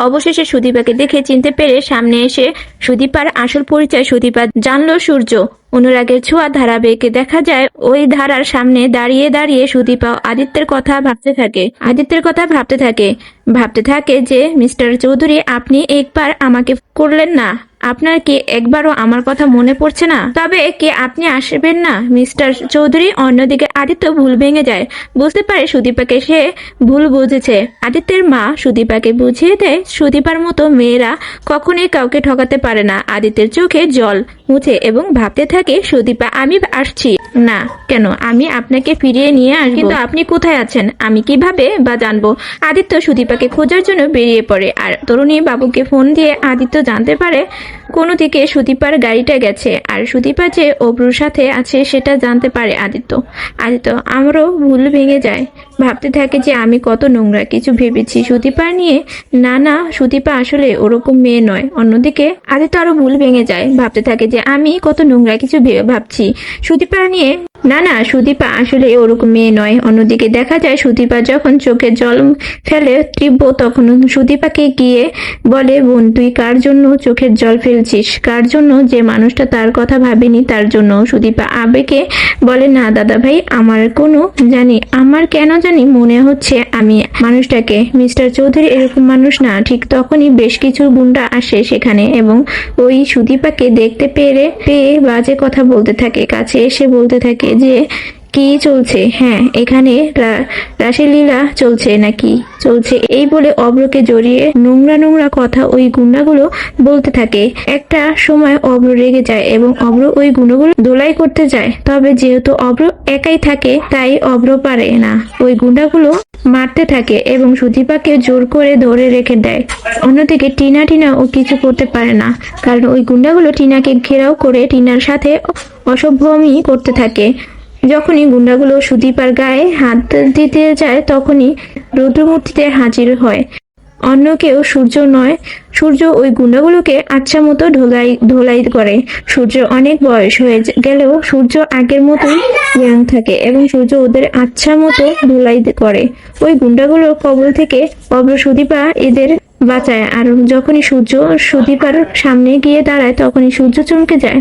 অবশেষে সুদীপাকে দেখে চিনতে পেরে সামনে এসে সুদীপার আসল পরিচয় সুদীপা জানলো সূর্য। অনুরাগের ছোঁয়া ধারাবাহিকে দেখা যায়, ওই ধারার সামনে দাঁড়িয়ে দাঁড়িয়ে সুদীপা আদিত্যের কথা ভাবতে থাকে। আদিত্যের কথা ভাবতে থাকে। ভাবতে থাকে যে, মিস্টার চৌধুরী, আপনি একবার আমাকে করলেন না? আপনার কি একবারও আমার কথা মনে পড়ছে না? তবে কি আপনি আসবেন না? মিস্টার চৌধুরী অন্যদিকে আদিত্য ভুল ভেঙে যায়। বুঝতে পারে সুদীপাকে সে ভুল বুঝেছে। আদিত্যের মা সুদীপাকে বুঝিয়ে দেয়, সুদীপার মতো মেয়েরা কখনোই কাউকে ঠকাতে পারে না। আদিত্যের চোখে জল মুছে এবং ভাবতে থাকে, সুদীপা, আমি আসছি। না, কেন? আমি আপনাকে ফিরিয়ে নিয়ে আসব। কিন্তু আপনি কোথায় আছেন? আমি কীভাবে বা জানব? আদিত্য সুদীপাকে খোঁজার জন্য বেরিয়ে পড়ে। আর তরুণী বাবুকে ফোন দিয়ে আদিত্য জানতে পারে কোনো দিকে সুদীপার গাড়িটা গেছে, আর সুদীপা যে অব্রুর সাথে আছে সেটা জানতে পারে আদিত্য। আদিত্য, আমারও ভুল ভেঙে যায়। ভাবতে থাকে যে আমি কত নোংরা, কিছু ভেবেছি। সুদীপা নিয়ে, না না, সুদীপা আসলে ওরকম মেয়ে নয়। অন্যদিকে, আদিত্য আরও ভুল ভেঙে যায়। ভাবতে থাকে যে আমি কত নোংরা, কিছু ভেবে ভাবছি। সুদীপা নিয়ে না না, সুদীপা আসলে ওরকম মেয়ে নয়। অন্যদিকে দেখা যায় সুদীপা যখন চোখে জল ফেলে তীব্র, তখন সুদীপাকে গিয়ে বলে, বোন, তুই কার জন্য চোখের জল ফেলছিস? কার জন্য যে মানুষটা তার কথা ভাবেনি, তার জন্য? সুদীপা আবেগে বলে, না, দাদা ভাই, আমার কোনো জানি, আমার কেন জানি মনে হচ্ছে আমি মানুষটাকে। মিস্টার চৌধুরী এরকম মানুষ না। ঠিক তখনই বেশ কিছু গুন্ডা আসে সেখানে এবং ওই সুদীপাকে দেখতে পেরে, পেয়ে বাজে কথা বলতে থাকে, কাছে এসে বলতে থাকে। যে কি চলছে? হ্যাঁ এখানে রা- রাসলীলা চলছে নাকি? চলছে এই বলে অব্রকে জড়িয়ে নোংরা নোংরা কথা ওই গুন্ডাগুলো বলতে থাকে। একটা সময় অব্র রেগে যায় এবং অব্র ওই গুণগুলো দোলাই করতে যায়। তবে যেহেতু অব্র একাই থাকে, তাই অব্র পারে না। ওই গুন্ডাগুলো মারতে থাকে এবং সুদীপাকে জোর করে ধরে রেখে দেয়। অন্যদিকে টিনা টিনা ও কিছু করতে পারে না। কারণ ওই গুন্ডাগুলো টিনাকে ঘেরাও করে টিনার সাথে অসভ্যমি করতে থাকে। যখনই গুন্ডাগুলো সুদীপার গায়ে হাত দিতে যায়, তখনই রুদ্রমূর্তিতে হাজির হয়। অন্য কেউ সূর্য নয়, সূর্য ওই গুন্ডাগুলোকে আচ্ছা মতো ঢোলাই ধোলাই করে। সূর্য অনেক বয়স হয়ে গেলেও সূর্য আগের মতোই ইয়াং থাকে এবং সূর্য ওদের আচ্ছা মতো ধোলাই করে। ওই গুন্ডাগুলোর কবল থেকে অব্র সুদীপা এদের বাঁচায়। আর যখনই সূর্য সুদীপার সামনে গিয়ে দাঁড়ায়, তখনই সূর্য চমকে যায়।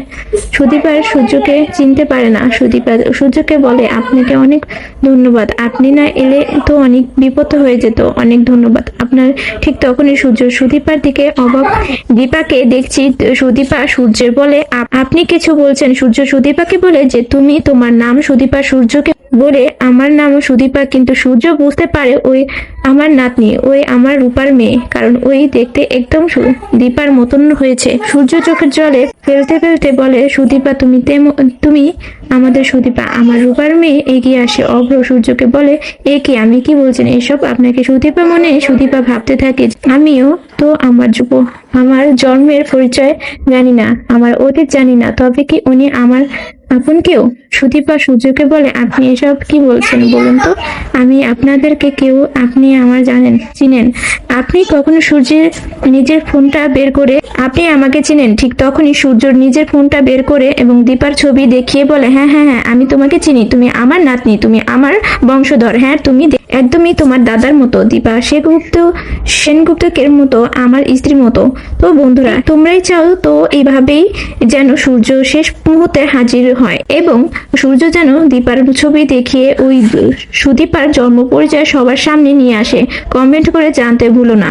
সুদীপার সূর্যকে চিনতে পারে না। সুদীপা সূর্যকে বলে, আপনাকে অনেক ধন্যবাদ। আপনি না এলে তো অনেক বিপদ হয়ে যেত। অনেক ধন্যবাদ। আপনার ঠিক তখনই সূর্য সুদীপার দিকে অবাক। দীপাকে দেখছি, সুদীপা সূর্যের বলে আপনি কিছু বলছেন? সূর্য সুদীপাকে বলে যে, তুমি তোমার নাম সুদীপা সূর্যকে বলে, আমার নাম সুদীপা। কিন্তু সূর্য বুঝতে পারে ওই আমার নাতনি, ওই আমার রূপার মেয়ে, কারণ ওই দেখতে একদম দীপার মতন হয়েছে। সূর্য চোখের জলে ফেলতে ফেলতে বলে, সুদীপা, তুমি তেম- আমাদের সুদীপা, আমার রূপার মেয়ে এগিয়ে আসে। অভ্র সূর্যকে বলে, এ কি, আমি কি বলছেন এসব আপনাকে সুদীপা মনে সুদীপা ভাবতে থাকে আমিও তো আমার যুব আমার জন্মের পরিচয় জানি না, আমার অতীত জানি না, তবে কি উনি আমার আপন কেউ সুদীপা সূর্যকে বলে, আপনি এসব কি বলছেন বলুন তো? আমি আপনাদেরকে কেউ, আপনি আমার জানেন, চিনেন। আপনি কখনো সূর্যের নিজের ফোনটা বের করে, আপনি আমাকে চিনেন, ঠিক তখনই সূর্য নিজের ফোনটা বের করে এবং দীপার ছবি দেখিয়ে বলে হ্যাঁ হ্যাঁ হ্যাঁ আমি তোমাকে চিনি, তুমি আমার নাতনি, তুমি আমার বংশধর হ্যাঁ তুমি একদমই তোমার দাদার মতো, দীপা সেগুপ্ত সেনগুপ্তকের মতো, আমার স্ত্রীর মতো। তো বন্ধুরা, তোমরাই চাও তো এভাবেই যেন সূর্য শেষ মুহূর্তে হাজির হয় এবং সূর্য যেন দীপার ছবি দেখিয়ে ওই সুদীপার জন্ম পরিচয় সবার সামনে নিয়ে আসে। কমেন্ট করে জানতে ভুলো না।